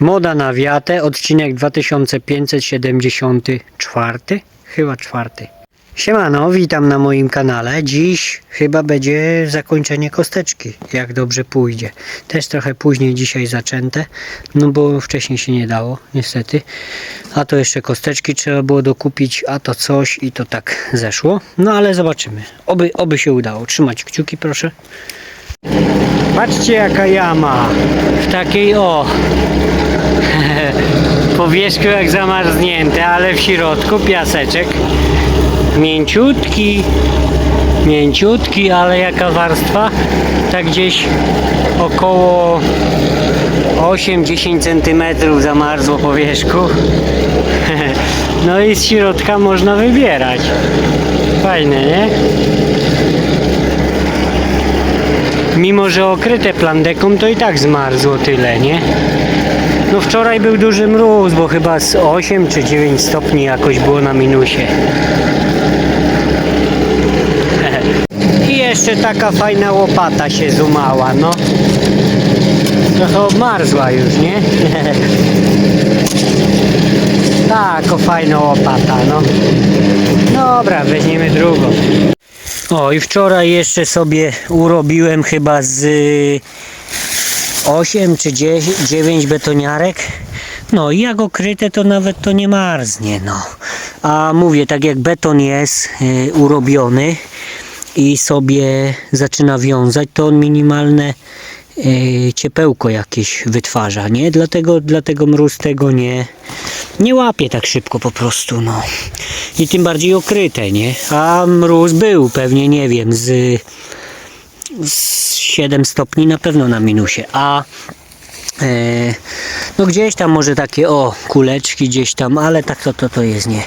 Moda na wiatę, odcinek 2574, chyba czwarty. Siemano, witam na moim kanale. Dziś chyba będzie zakończenie kosteczki, jak dobrze pójdzie. Też trochę później dzisiaj zaczęte, no bo wcześniej się nie dało, niestety. A to jeszcze kosteczki trzeba było dokupić, a to coś i to tak zeszło. No ale zobaczymy. Oby, oby się udało. Trzymać kciuki proszę. Patrzcie jaka jama. W takiej o po jak zamarznięte, ale w środku piaseczek mięciutki, mięciutki, ale jaka warstwa? Tak gdzieś około 8-10 cm zamarzło po. No i z środka można wybierać. Fajne, nie? Mimo, że okryte plandeką, to i tak zmarzło tyle, nie? No wczoraj był duży mróz, bo chyba z 8 czy 9 stopni jakoś było na minusie. I jeszcze taka fajna łopata się zumała, no. Trochę obmarzła już, nie? Tak, o fajna łopata, no. Dobra, weźmiemy drugą. O, i wczoraj jeszcze sobie urobiłem chyba z 8 czy 10, 9 betoniarek. No i jak okryte to nawet to nie marznie, no. A mówię, tak jak beton jest y, urobiony i sobie zaczyna wiązać, to on minimalne y, ciepełko jakieś wytwarza, nie? Dlatego, dlatego mróz tego nie, nie łapie tak szybko po prostu, no. I tym bardziej okryte, nie? A mróz był pewnie, nie wiem, z 7 stopni na pewno na minusie, a e, no gdzieś tam może takie o kuleczki gdzieś tam, ale tak to, to to jest nie.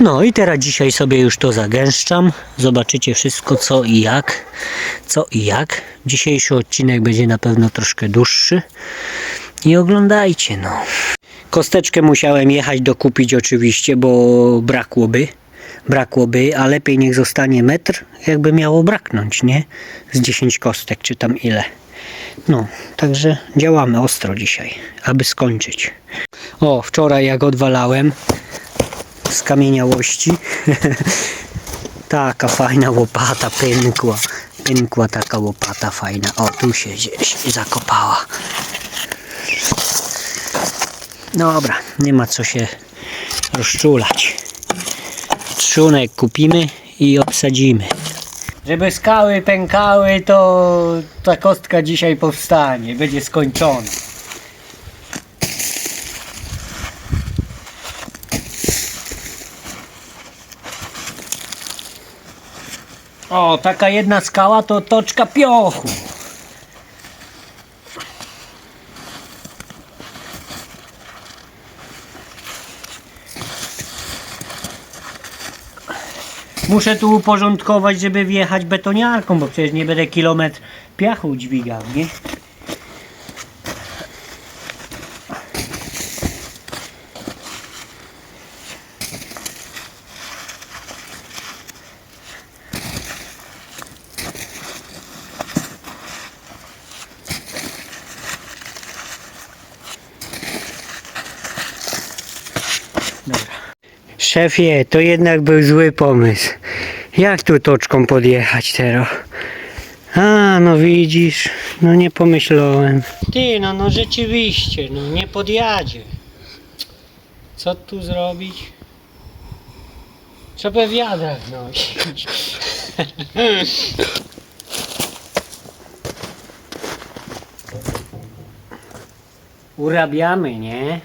No i teraz dzisiaj sobie już to zagęszczam. Zobaczycie wszystko co i jak. Co i jak. Dzisiejszy odcinek będzie na pewno troszkę dłuższy. I oglądajcie no. Kosteczkę musiałem jechać dokupić oczywiście, bo brakłoby brakłoby, a lepiej niech zostanie metr, jakby miało braknąć, nie? Z 10 kostek, czy tam ile. No, także działamy ostro dzisiaj, aby skończyć. O, wczoraj jak odwalałem z kamieniałości, taka fajna łopata pękła. Pękła taka łopata fajna. O, tu się gdzieś zakopała. Dobra, nie ma co się rozczulać kupimy i obsadzimy. Żeby skały pękały, to ta kostka dzisiaj powstanie, będzie skończona. O, taka jedna skała to toczka piochu. Muszę tu uporządkować, żeby wjechać betoniarką, bo przecież nie będę kilometr piachu dźwigał, nie? Szefie, to jednak był zły pomysł. Jak tu toczką podjechać teraz? A, no widzisz, no nie pomyślałem. Ty, no, no rzeczywiście, no nie podjadzie. Co tu zrobić? Trzeba wiadra wnosić. Urabiamy, nie?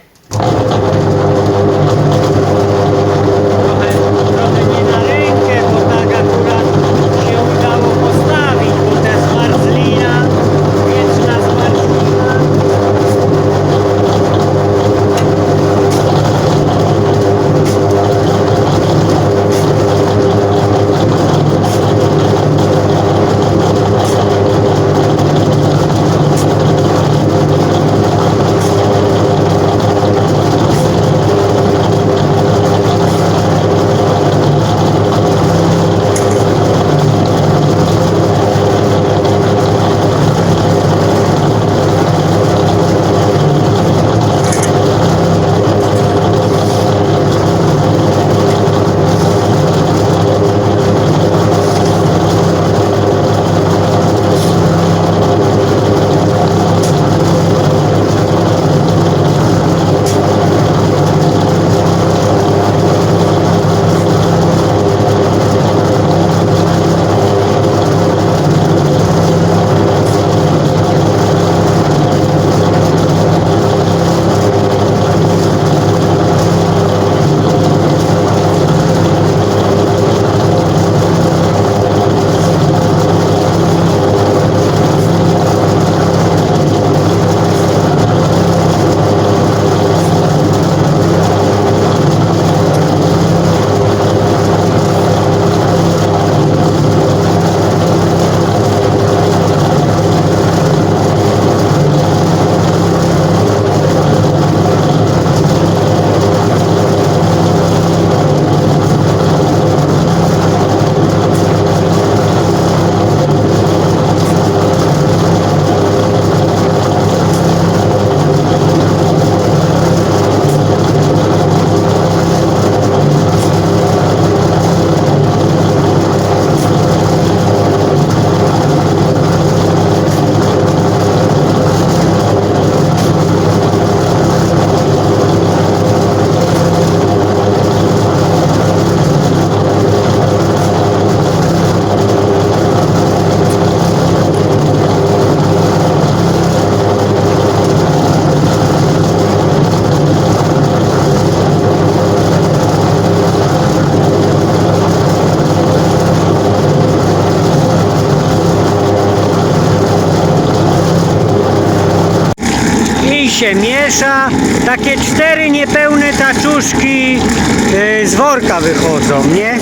Się miesza. Takie cztery niepełne taczuszki yy, z worka wychodzą, nie?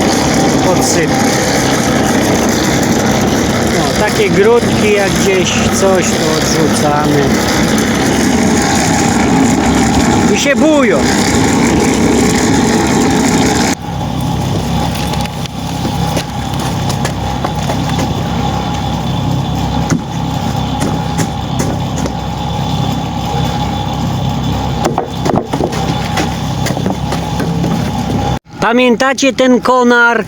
Podsyp. No, takie grudki jak gdzieś coś to odrzucamy. I się bują. Pamiętacie ten konar,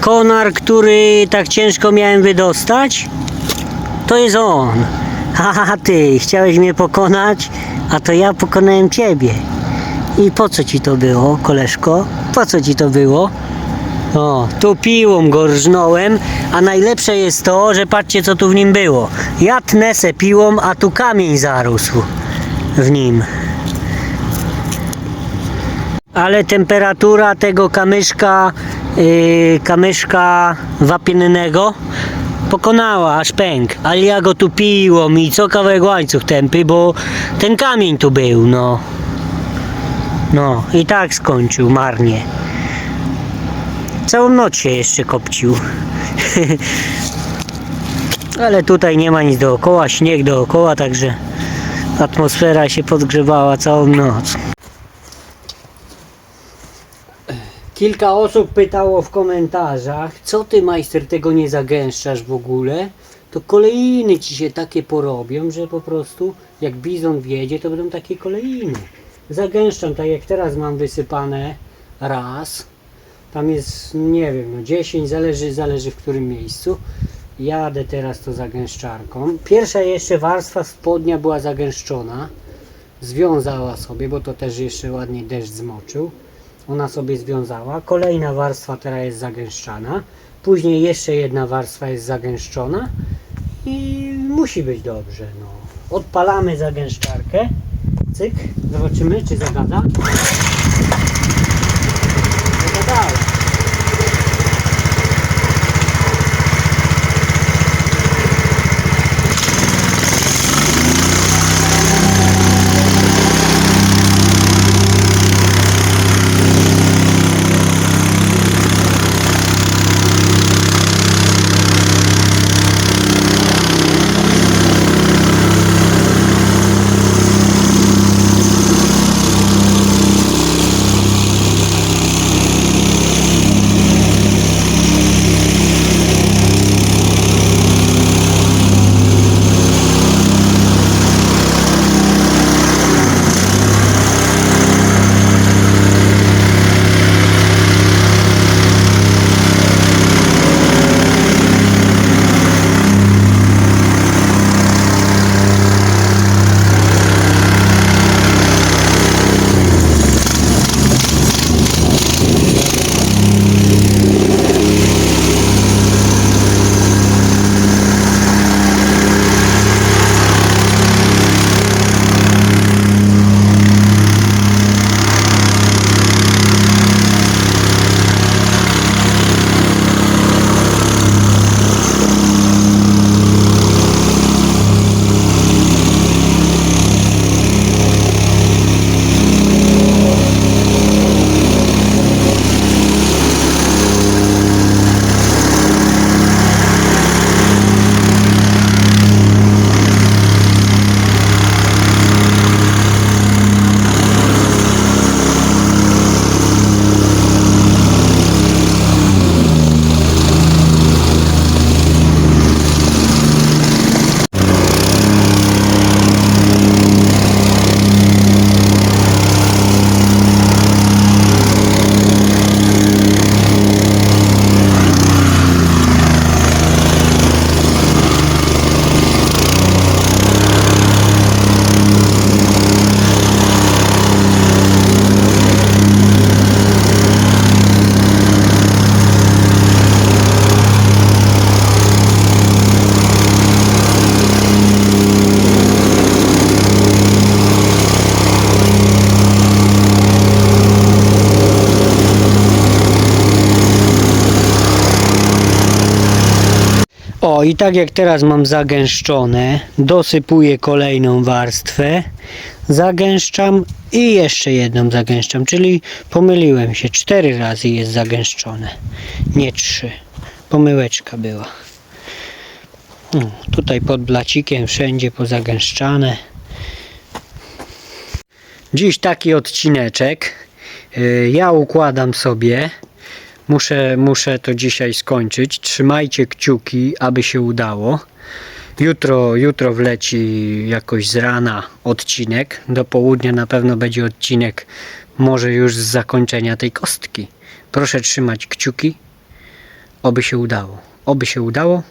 konar, który tak ciężko miałem wydostać? To jest on. Haha, ty, chciałeś mnie pokonać, a to ja pokonałem ciebie. I po co ci to było, koleżko? Po co ci to było? O, tu piłą go rżnąłem, a najlepsze jest to, że patrzcie co tu w nim było. Ja tnę se piłą, a tu kamień zarósł w nim. Ale temperatura tego kamyszka, yy, kamyszka wapiennego pokonała aż pęk. Ale ja go tu piło i co kawałek łańcuch tępy, bo ten kamień tu był, no. No i tak skończył marnie. Całą noc się jeszcze kopcił. Ale tutaj nie ma nic dookoła, śnieg dookoła, także atmosfera się podgrzewała całą noc. Kilka osób pytało w komentarzach, co ty majster tego nie zagęszczasz w ogóle? To kolejny ci się takie porobią, że po prostu jak bizon wjedzie, to będą takie kolejny. Zagęszczam, tak jak teraz mam wysypane raz. Tam jest, nie wiem, no 10, zależy, zależy w którym miejscu. Jadę teraz to zagęszczarką. Pierwsza jeszcze warstwa spodnia była zagęszczona. Związała sobie, bo to też jeszcze ładnie deszcz zmoczył. Ona sobie związała. Kolejna warstwa teraz jest zagęszczana. Później jeszcze jedna warstwa jest zagęszczona. I musi być dobrze. No. Odpalamy zagęszczarkę. Cyk. Zobaczymy, czy zagada. O, i tak jak teraz mam zagęszczone, dosypuję kolejną warstwę, zagęszczam i jeszcze jedną zagęszczam, czyli pomyliłem się, cztery razy jest zagęszczone, nie trzy. Pomyłeczka była. O, tutaj pod blacikiem wszędzie pozagęszczane. Dziś taki odcineczek. Y, Ja układam sobie. Muszę, muszę to dzisiaj skończyć. Trzymajcie kciuki, aby się udało. Jutro, jutro wleci jakoś z rana odcinek. Do południa na pewno będzie odcinek, może już z zakończenia tej kostki. Proszę trzymać kciuki, oby się udało. Oby się udało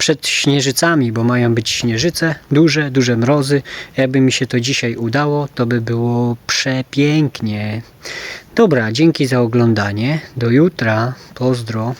przed śnieżycami, bo mają być śnieżyce, duże, duże mrozy. Jakby mi się to dzisiaj udało, to by było przepięknie. Dobra, dzięki za oglądanie. Do jutra. Pozdro.